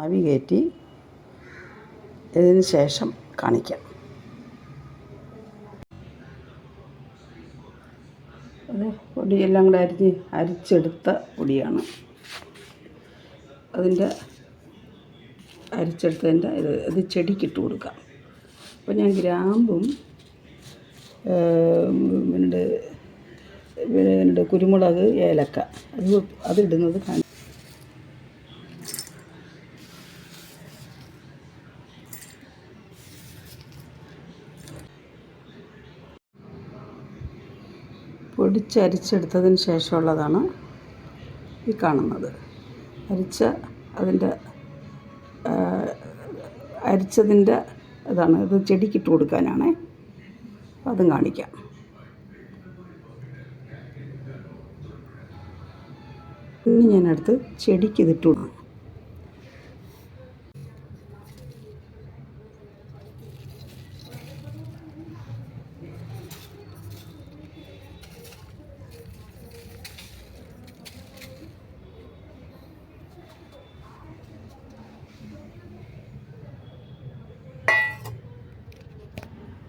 ആവി കയറ്റി ഇതിന് ശേഷം കാണിക്കാം. അത് പൊടിയെല്ലാം കൂടെ അരിഞ്ഞ് അരിച്ചെടുത്ത പൊടിയാണ്. അതിന്റെ അരിച്ചെടുത്തതിന്റെ ഇത് ഇത് ചെടിക്കിട്ട് കൊടുക്കാം. അപ്പോൾ ഞാൻ ഗ്രാമ്പും പിന്നീട് പിന്നീട് കുരുമുളക് ഏലക്ക അത് അതിടുന്നത് കാണി പൊടിച്ചരിച്ചെടുത്തതിന് ശേഷമുള്ളതാണ് ഈ കാണുന്നത്. അരിച്ച അതിന്റെ അരിച്ചതിന്റെ ഇതാണ് ഇത് ചെടിക്കിട്ട് കൊടുക്കാനാണേ. അതും കാണിക്കാം. ഇനി ഞാനടുത്ത് ചെടിക്ക് ഇതിട്ട് കൊടുക്കും.